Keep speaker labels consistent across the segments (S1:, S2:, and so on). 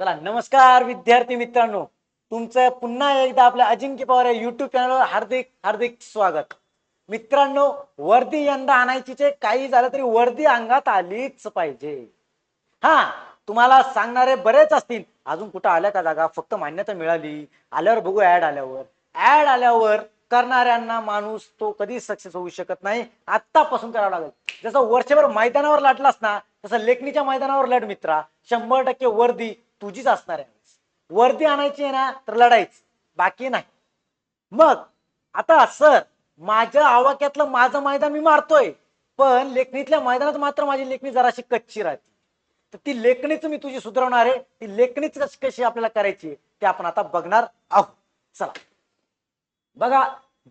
S1: चला नमस्कार विद्यार्थी मित्रांनो. तुमचं पुन्हा एकदा आपल्या अजिंक्य पवार या युट्यूब चॅनलवर हार्दिक हार्दिक स्वागत. मित्रांनो वर्दी यंदा आणायची काही झालं तरी वर्दी अंगात आलीच पाहिजे. हा तुम्हाला सांगणारे बरेच असतील. अजून कुठं आल्या का जागा? फक्त मान्यता मिळाली. आल्यावर बघू ऍड आल्यावर. ऍड आल्यावर करणाऱ्यांना माणूस तो कधी सक्सेस होऊ शकत नाही. आत्तापासून करावं लागेल. जसं वर्षभर मैदानावर लढलास ना तसं लेखणीच्या मैदानावर लढ मित्रा. शंभर टक्के वर्दी तुझीच असणार आहे. वर्दी आणायची आहे ना तर लढायच. बाकी नाही. मग आता सर माझ्या आवाक्यातलं माझं मैदान मी मारतोय. पण लेखणीतल्या मैदानात मात्र माझी लेखणी जराशी कच्ची राहते. तर ती लेखणीच मी तुझी सुधारवणार आहे. ती लेखणीच कशी आपल्याला करायची ते आपण आता बघणार आहोत. चला. बघा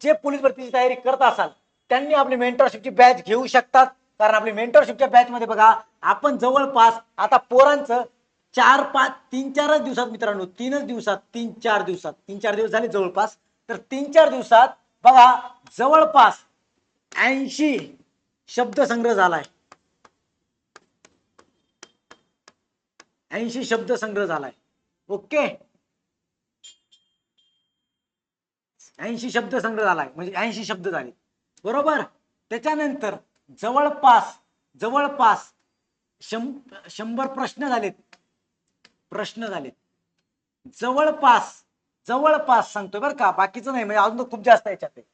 S1: जे पोलीस भरतीची तयारी करत असाल त्यांनी आपली मेंटरशिपची बॅच घेऊ शकतात. कारण आपली मेंटरशिपच्या बॅच मध्ये बघा आपण जवळपास आता पोरांचं चार पाच तीन चारच दिवसात मित्रांनो तीनच दिवसात तीन चार दिवसात तीन चार दिवस झाले जवळपास तर तीन चार दिवसात बघा जवळपास ऐंशी शब्दसंग्रह झालाय. ऐंशी शब्दसंग्रह झालाय. ओके? ऐंशी शब्द संग्रह झालाय. म्हणजे ऐंशी शब्द झाले. बरोबर? त्याच्यानंतर जवळपास जवळपास शंभर प्रश्न झालेत. प्रश्न झालेत. जवळपास जवळपास सांगतोय बरं का बाकीचं नाही म्हणजे अजून खूप जास्त याच्यात आहे.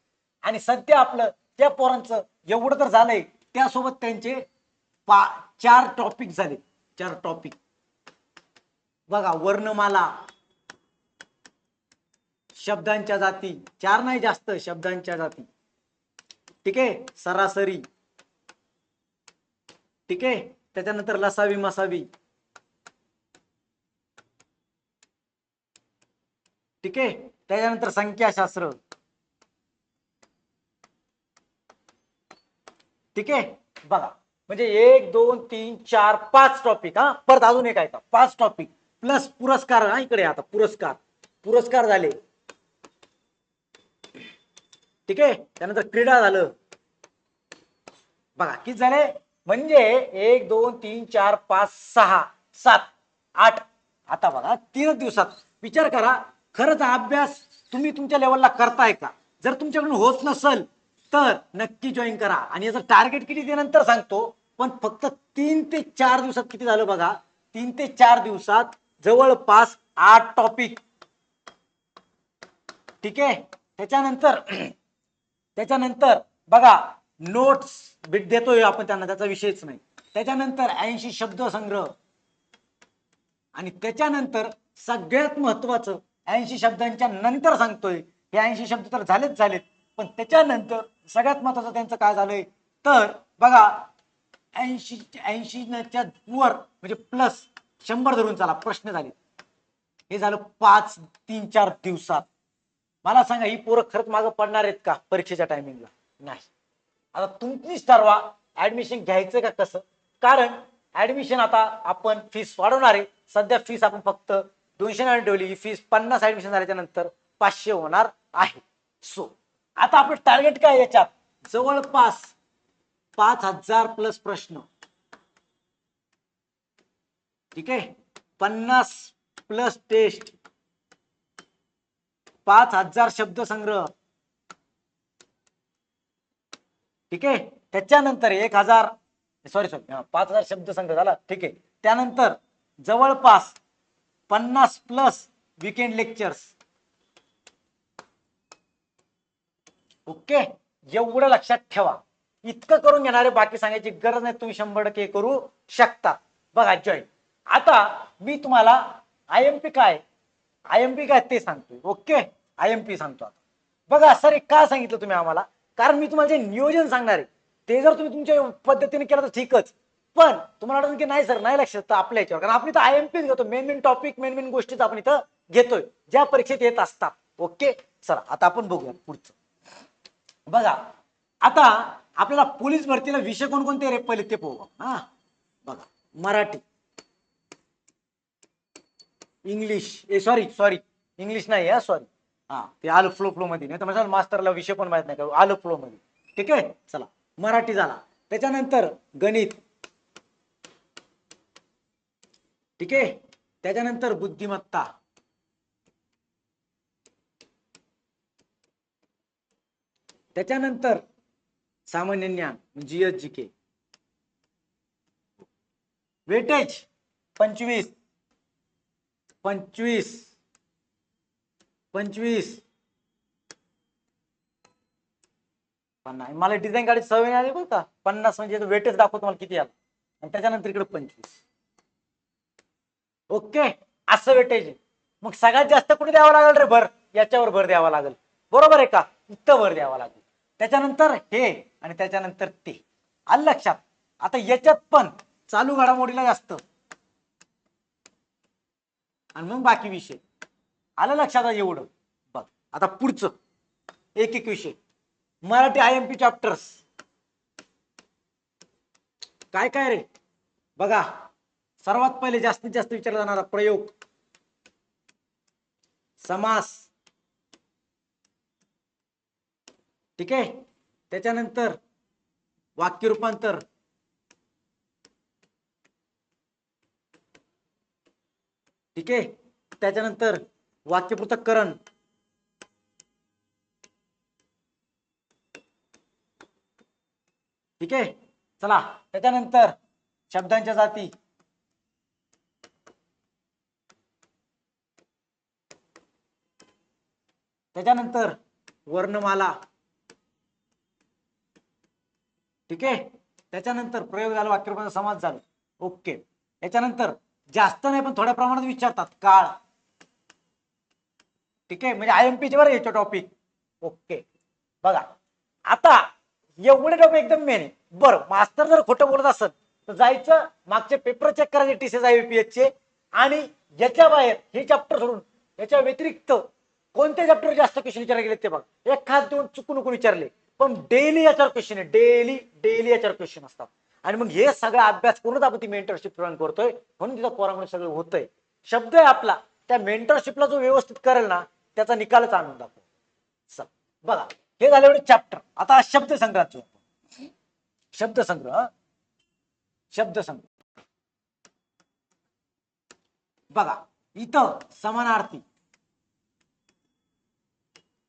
S1: आणि सध्या आपलं त्या पोरांचं एवढं तर झालंय त्यासोबत त्यांचे पा चार टॉपिक झाले चार टॉपिक बघा वर्णमाला शब्दांच्या जाती. चार नाही जास्त शब्दांच्या जाती. ठीक आहे? सरासरी. ठीक आहे? त्याच्यानंतर लसावी मसावी. ठीक आहे? त्याच्यानंतर संख्याशास्त्र. ठीक आहे? बघा. म्हणजे एक दोन तीन चार पाच टॉपिक हा? परत अजून एक आहे पाच टॉपिक प्लस पुरस्कार हा? इकडे आता. पुरस्कार. पुरस्कार झाले. ठीक आहे? त्यानंतर क्रीडा झालं. बघा किती झाले? म्हणजे एक दोन तीन चार पाच सहा सात आठ. आता बघा तीनच दिवसात. विचार करा. खरंच हा अभ्यास तुम्ही तुमच्या लेवलला करताय का? जर तुमच्याकडून होत नसल तर नक्की जॉईन करा. आणि याचं टार्गेट किती ते नंतर सांगतो. पण फक्त तीन ते चार दिवसात किती झालं बघा? तीन ते चार दिवसात जवळपास आठ टॉपिक ठीक आहे? त्याच्यानंतर त्याच्यानंतर बघा नोट्स भेट देतोय आपण त्यांना त्याचा विषयच नाही. त्याच्यानंतर ऐंशी शब्द संग्रह. आणि त्याच्यानंतर सगळ्यात महत्वाचं ऐंशी शब्दांच्या नंतर सांगतोय. हे ऐंशी शब्द तर झालेच झालेत. पण त्याच्यानंतर सगळ्यात महत्वाचं त्यांचं काय झालंय? तर बघा ऐंशी ऐंशीच्या वर म्हणजे प्लस शंभर धरून चला प्रश्न झाले. हे झालं पाच तीन चार दिवसात. मला सांगा ही पोरं खरंच मागं पडणार आहेत का परीक्षेच्या टायमिंगला नाही. आता तुमचीच ठरवा ऍडमिशन घ्यायचं का कसं? कारण ऍडमिशन आता आपण फीस वाढवणार आहे. सध्या फीस आपण फक्त दोनशे नाणी ठेवली ही फीस पन्नास ऍडमिशन झाल्याच्यानंतर पाचशे होणार आहे. सो आता आपलं टार्गेट काय याच्यात? जवळपास पाच हजार प्लस प्रश्न. ठीक आहे? पन्नास प्लस टेस्ट पाच हजार शब्द संग्रह. ठीक आहे? त्याच्यानंतर एक हजार सॉरी सॉरी पाच हजार शब्द संग्रह झाला. ठीक आहे? त्यानंतर जवळपास पन्नास प्लस विकेंड लेक्चर्स ओके? एवढं लक्षात ठेवा. इतकं करून घेणारे बाकी सांगायची गरज नाही तुम्ही शंभर टक्के करू शकता. बघा जॉईन आता मी तुम्हाला आय एम पी काय? आय एम पी काय ते सांगतोय. ओके? आय एम पी सांगतो आता. बघा सर का सांगितलं तुम्ही आम्हाला? कारण मी तुम्हाला जे नियोजन सांगणार आहे ते जर तुम्ही तुमच्या पद्धतीने केलं तर ठीकच. पण तुम्हाला वाटत की नाही सर नाही लक्षात तर आपल्या याच्यावर. कारण आपण इथं आय एम पी घेतो. Main main topic main main गोष्टीच आपण इथं घेतोय. ज्या परीक्षेत येत असतात. ओके? चला आता आपण बघूया पुढचं. बघा आता आपल्याला पोलीस भरतीला विषय कोणकोणते रे? पहिले ते पाहू. हा? बघा मराठी. इंग्लिश. ए सॉरी सॉरी इंग्लिश नाही हा सॉरी हा ते आलो फ्लो फ्लो मध्ये. नाही तर माझ्या मास्तरला विषय पण माहीत नाही का? आलो फ्लो मध्ये. ठीक आहे? चला मराठी झाला. त्याच्यानंतर गणित. ठीक आहे? त्याच्यानंतर बुद्धिमत्ता. त्याच्यानंतर सामान्य ज्ञान म्हणजे जीएस जी के. वेटेज पंचवीस. पंचवीस. पंचवीस. पन्नास. मला डिझाईन काढायची सवय आली बरं का? पन्नास म्हणजे वेटेज दाखवतो मला किती आला. आणि त्याच्यानंतर इकडे पंचवीस. ओके असं वेटेज मग सगळ्यात जास्त कुठे द्यावं लागेल रे भर? याच्यावर भर द्यावा लागेल. बरोबर आहे का? इथं भर द्यावा लागेल. त्याच्यानंतर हे आणि त्याच्यानंतर ते. आलं लक्षात? आता याच्यात पण चालू घडामोडीला जास्त. आणि मग बाकी विषय. आलं लक्षात एवढं? बघ आता पुढचं. एक एक विषय. Marathi I M P chapters काय काय रे? बघा. सर्वात पहिले जास्तीत जास्त विचारला जाणारा प्रयोग. समास. ठीक आहे? त्याच्यानंतर वाक्य रूपांतर. ठीक आहे? त्याच्यानंतर वाक्य पृथक्करण. ठीक आहे? चला. त्याच्यानंतर शब्दांच्या जाती. त्याच्यानंतर वर्णमाला. ठीक आहे? त्याच्यानंतर प्रयोग झाला वाक्यरूपाचा समाज झाला. ओके. याच्यानंतर जास्त नाही पण थोड्या प्रमाणात विचारतात. काळ. ठीक आहे? म्हणजे आय एम पीचे बरं याच्या टॉपिक ओके. बघा. आता एवढे टॉपिक एकदम मेन आहे. बरं मास्तर जर खोटं बोलत असत तर जायचं मागचे पेपर चेक करायचे टीसीएस आय पी चे. आणि याच्या बाहेर हे चॅप्टर सोडून याच्या व्यतिरिक्त कोणत्या चॅप्टर जास्त क्वेश्चन विचारले गेले ते बघा. एखाद दोन चुकून नको विचारले. पण डेली याच्यावर क्वेश्चन आहे डेली डेली याच्यावर क्वेश्चन असतात. आणि मग हे सगळा अभ्यास करूनच आपण ती मेंटरशिप प्रदान करतोय. म्हणून तिथं पोरामुळे सगळं होतंय. शब्द आहे आपला. त्या मेंटरशिपला जो व्यवस्थित करेल ना त्याचा निकालच आणून दाखव चल बघा. हे झाले एवढे चॅप्टर आता शब्द संग्रहाचे शब्द संग्रह शब्द संग्रह बघा. इथं समानार्थी.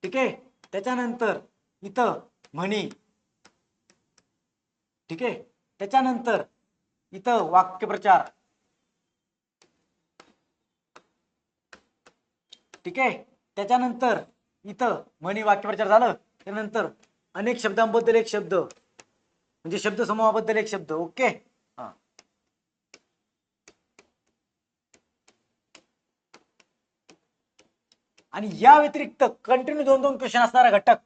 S1: ठीक आहे? त्याच्यानंतर इथं म्हणी. ठीक आहे? त्याच्यानंतर इथं वाक्यप्रचार. ठीक आहे? त्याच्यानंतर इथं म्हणी वाक्यप्रचार झालं. त्यानंतर अनेक शब्दांबद्दल एक शब्द. म्हणजे शब्द समूहाबद्दल एक शब्द. ओके हा आणि या व्यतिरिक्त कंटिन्यू दोन दोन क्वेश्चन असणारा घटक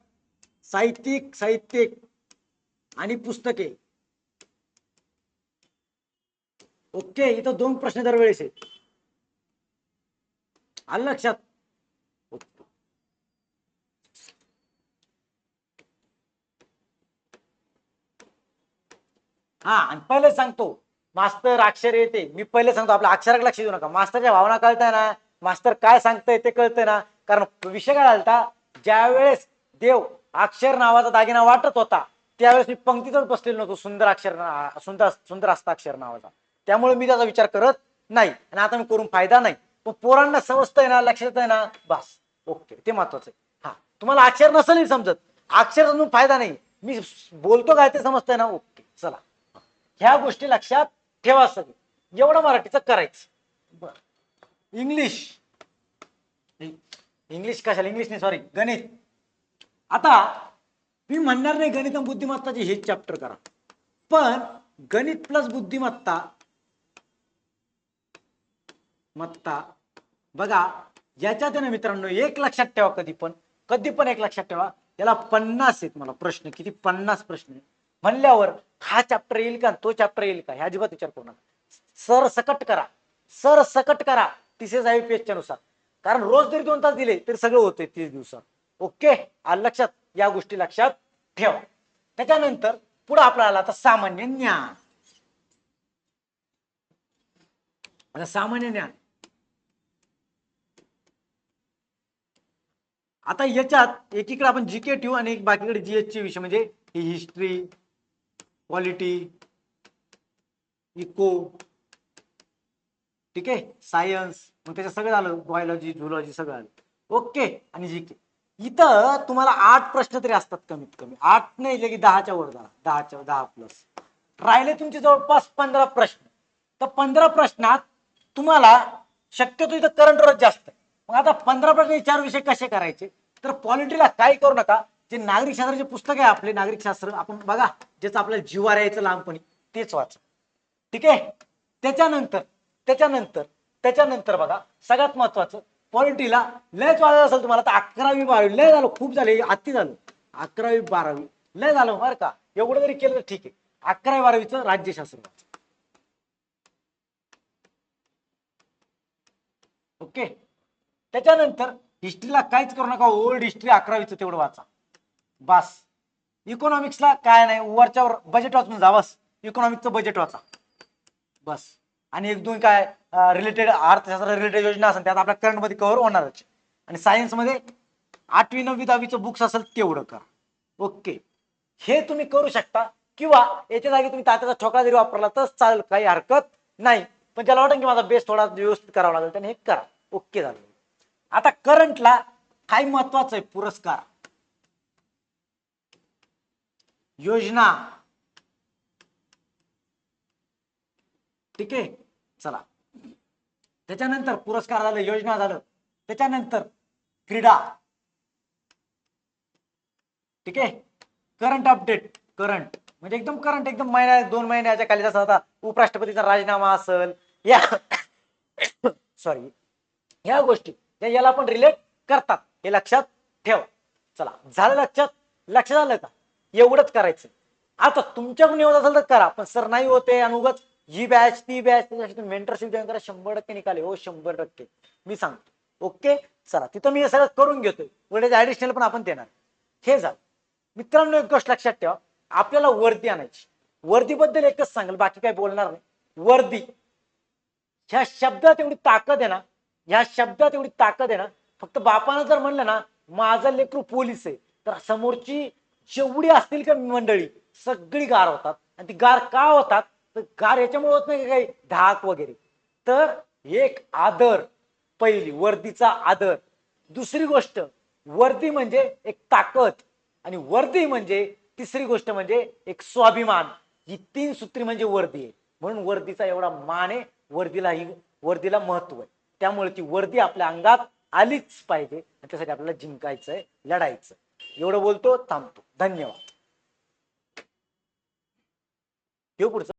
S1: साहित्यिक साहित्यिक आणि पुस्तके. ओके इथं दोन प्रश्न दरवेळेस आहेत. आलं लक्षात? हा आणि पहिले सांगतो मास्तर अक्षर येते. मी पहिले सांगतो आपल्या अक्षराकडे लक्ष देऊ नका. मास्तरच्या भावना कळताय ना? मास्तर काय सांगताय ते कळतंय ना? कारण विषय काय झालता ज्यावेळेस देव अक्षर नावाचा दागिना वाटत होता त्यावेळेस मी पंक्तीतच बसलेलो नव्हतो सुंदर अक्षर सुंदर सुंदर हस्ताक्षर नावाचा. त्यामुळे मी त्याचा विचार करत नाही. आणि आता मी करून फायदा नाही. पण पोरांना समजतंय ना लक्षात आहे ना बस. ओके ते महत्वाचं आहे. हा तुम्हाला अक्षर नसेल समजत. अक्षर समजून फायदा नाही. मी बोलतो काय ते समजतंय ना ओके चला. ह्या गोष्टी लक्षात ठेवा सगळे. एवढं मराठीचं करायचं. बर. इंग्लिश. इंग्लिश कशाला? इंग्लिश नाही सॉरी गणित. आता मी म्हणणार नाही गणित आणि बुद्धिमत्ताचे हेच चॅप्टर करा. पण गणित प्लस बुद्धिमत्ता मत्ता बघा याच्यात ना मित्रांनो एक लक्षात ठेवा कधी पण. कधी पण एक लक्षात ठेवा. याला पन्नास आहेत मला प्रश्न. किती? पन्नास प्रश्न म्हणल्यावर हा चॅप्टर येईल का? तो चॅप्टर येईल का? ह्या अजिबात विचार करू नका. सर सकट करा. सर सकट करा टीसीएस आय पी च्या नुसार. कारण रोज जरी दोन तास दिले तरी सगळं होतंय तीस दिवसात. ओके? आलं लक्षात? या गोष्टी लक्षात ठेवा. त्याच्यानंतर पुढे आपला आला आता सामान्य ज्ञान. आता सामान्य ज्ञान. आता याच्यात एकीकडे आपण जीके ठेवू आणि एक बाकीकडे जीएस चे विषय म्हणजे ही हिस्ट्री क्वालिटी इको ठीक आहे? सायन्स मग त्याचं सगळं झालं. बायोलॉजी झुलॉजी सगळं आलं ओके आणि जी के इथं तुम्हाला आठ प्रश्न तरी असतात कमीत कमी. आठ नाही लगे दहाच्या वर झाला दहाच्या दहा प्लस राहिले तुमचे जवळपास पंधरा प्रश्न. तर पंधरा प्रश्नात तुम्हाला शक्यतो इथं करंट जास्त आहे. मग आता पंधरा प्रश्न चार विषय कसे करायचे? तर पॉलिटीला काय करू नका. जे नागरिक शास्त्राचे पुस्तक आहे आपले नागरिक शास्त्र आपण बघा ज्याचं आपल्याला जीवार यायचं लहानपणी तेच वाचा. ठीक आहे? त्याच्यानंतर त्याच्यानंतर त्याच्यानंतर बघा सगळ्यात महत्वाचं पॉलिटीला लयच वाजत असेल तुम्हाला तर अकरावी बारावी लय झालं खूप झाले आत्ती झालं. अकरावी बारावी लय झालं बरं का? एवढं जरी केलं तर ठीक आहे. अकरावी बारावीचं राज्य शासन ओके? त्याच्यानंतर हिस्ट्रीला काहीच करू नका ओल्ड हिस्ट्री अकरावीचं तेवढं वाचा. बस. इकॉनॉमिक्सला काय नाही वरच्यावर बजेट वाचून जा बस. इकॉनॉमिक्सचं बजेट वाचा. बस. आणि एक दोन काय रिलेटेड अर्थशास्त्र रिलेटेड योजना असेल त्यात आपल्या करंटमध्ये कव्हर होणारच आणि सायन्समध्ये आठवी नववी दहावीचं बुक्स असेल तेवढं करा. ओके हे तुम्ही करू शकता. किंवा याच्या जागी तुम्ही तात्याचा ठोकळा जरी वापरला तर चालेल काही हरकत नाही. पण ज्याला वाटेल की माझा बेस थोडा व्यवस्थित करावा लागेल त्याने हे करा. ओके झालं. आता करंटला काय महत्वाचं आहे पुरस्कार. योजना. ठीक आहे? चला. त्याच्यानंतर पुरस्कार झालं योजना झालं. त्याच्यानंतर क्रीडा. ठीक आहे? Current update current. म्हणजे एकदम करंट एकदम महिन्या दोन महिन्याच्या खाली जसं आता उपराष्ट्रपतीचा राजीनामा असेल या सॉरी ह्या गोष्टी या याला पण रिलेट करतात. हे लक्षात ठेवा. चला झालं लक्षात? लक्षात झालं का? एवढंच करायचं. आता तुमच्याकडून एवढं असेल तर करा पण सर नाही होते आणि उगाच ही बॅच ती बॅच त्याच्यासाठी मेंटरशिप जॉईन करा शंभर टक्के निकाले हो शंभर टक्के. मी सांगतो. ओके चला. तिथं मी हे सगळं करून घेतोय. म्हणजे उलट ऍडिशनल पण आपण देणार. हे झालं. मित्रांनो एक गोष्ट लक्षात ठेवा. आपल्याला वर्दी आणायची. वर्दीबद्दल एकच सांगेल. बाकी काही बोलणार नाही. वर्दी. ह्या शब्दात एवढी ताकद आहे ना ह्या शब्दात एवढी ताकद आहे ना फक्त बापानं जर म्हणलं ना माझा लेकरू पोलीस आहे तर समोरची जेवढी असतील का मंडळी सगळी गार होतात. आणि ती गार का होतात? तर गार याच्यामुळे होत नाही काही? धाक वगैरे. तर एक आदर पहिली वर्दीचा आदर. दुसरी गोष्ट वर्दी म्हणजे एक ताकद आणि वर्दी म्हणजे तिसरी गोष्ट म्हणजे एक स्वाभिमान. ही तीन सूत्री म्हणजे वर्दी आहे. म्हणून वर्दीचा एवढा मान आहे वर्दीला ही वर्दीला महत्त्व आहे. त्यामुळे ती वर्दी आपल्या अंगात आलीच पाहिजे. आणि त्यासाठी आपल्याला जिंकायचंय लढायचं एवढं बोलतो थांबतो. धन्यवाद. हे पुढचं?